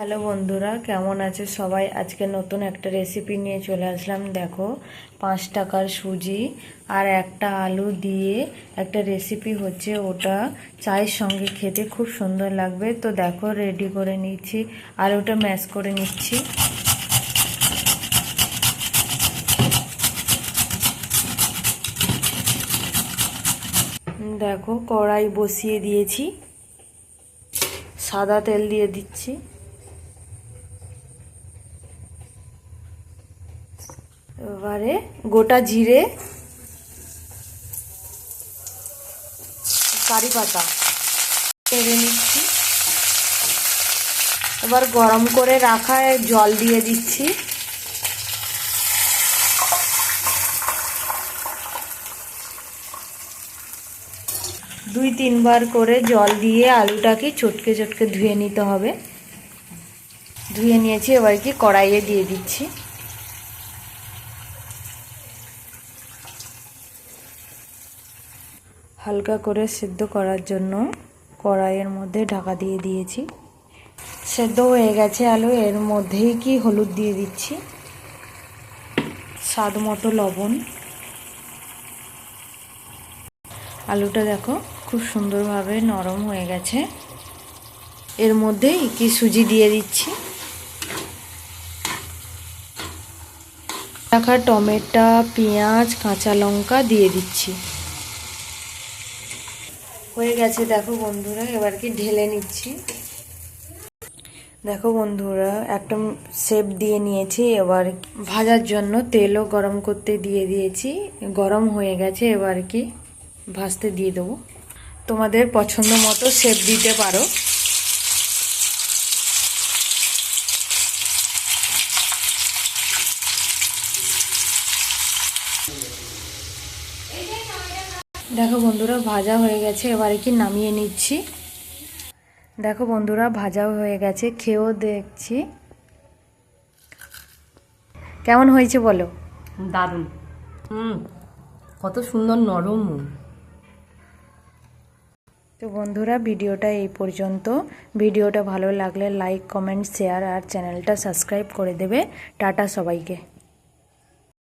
Hello বন্ধুরা, কেমন আছে সবাই? আজকে নতুন একটা রেসিপি নিয়ে চলে আসলাম। দেখো, পাঁচ টাকার সুজি আর একটা আলু দিয়ে একটা রেসিপি হচ্ছে ওটা। চায়ের সঙ্গে খেতে খুব সুন্দর লাগবে। তো দেখো রেডি করে নিচ্ছি। আলুটা ম্যাশ করে নিচ্ছি। দেখো, কড়াই বসিয়ে দিয়েছি। সাদা তেল দিয়ে দিচ্ছি। এবারে গোটা জিরে, কারি পাতা তেড়ে নিচ্ছি। এবার গরম করে রাখা জল দিয়ে দিচ্ছি। দুই তিনবার করে জল দিয়ে আলুটাকে চটকে চটকে ধুয়ে নিতে হবে। ধুয়ে নিয়েছি, এবার কি কড়াইয়ে দিয়ে দিচ্ছি। হালকা করে সেদ্ধ করার জন্য কড়াইয়ের মধ্যে ঢাকা দিয়ে দিয়েছি। সেদ্ধ হয়ে গেছে আলু, এর মধ্যেই কি হলুদ দিয়ে দিচ্ছি। স্বাদ মতো লবণ। আলুটা দেখো খুব সুন্দরভাবে নরম হয়ে গেছে। এর মধ্যেই কি সুজি দিয়ে দিচ্ছি। রাখা টমেটো, পেঁয়াজ, কাঁচা লঙ্কা দিয়ে দিচ্ছি। হয়ে গেছে, দেখো বন্ধুরা, এবার কি ঢেলে নিচ্ছি। দেখো বন্ধুরা, একটা সেপ দিয়ে নিয়েছি, এবার ভাজার জন্য তেলও গরম করতে দিয়ে দিয়েছি। গরম হয়ে গেছে, এবার কি ভাজতে দিয়ে দেবো। তোমাদের পছন্দ মতো সেপ দিতে পারো। দেখো বন্ধুরা ভাজা হয়ে গেছে এবারে কি নামিয়ে নিচ্ছি? দেখো বন্ধুরা ভাজাও হয়ে গেছে খেয়েও দেখছি। কেমন হয়েছে বলো? দারুণ। হুম কত সুন্দর নরম। তো বন্ধুরা ভিডিওটা এই পর্যন্ত। ভিডিওটা ভালো লাগলে লাইক কমেন্ট শেয়ার আর চ্যানেলটা সাবস্ক্রাইব করে দেবে। টাটা সবাইকে।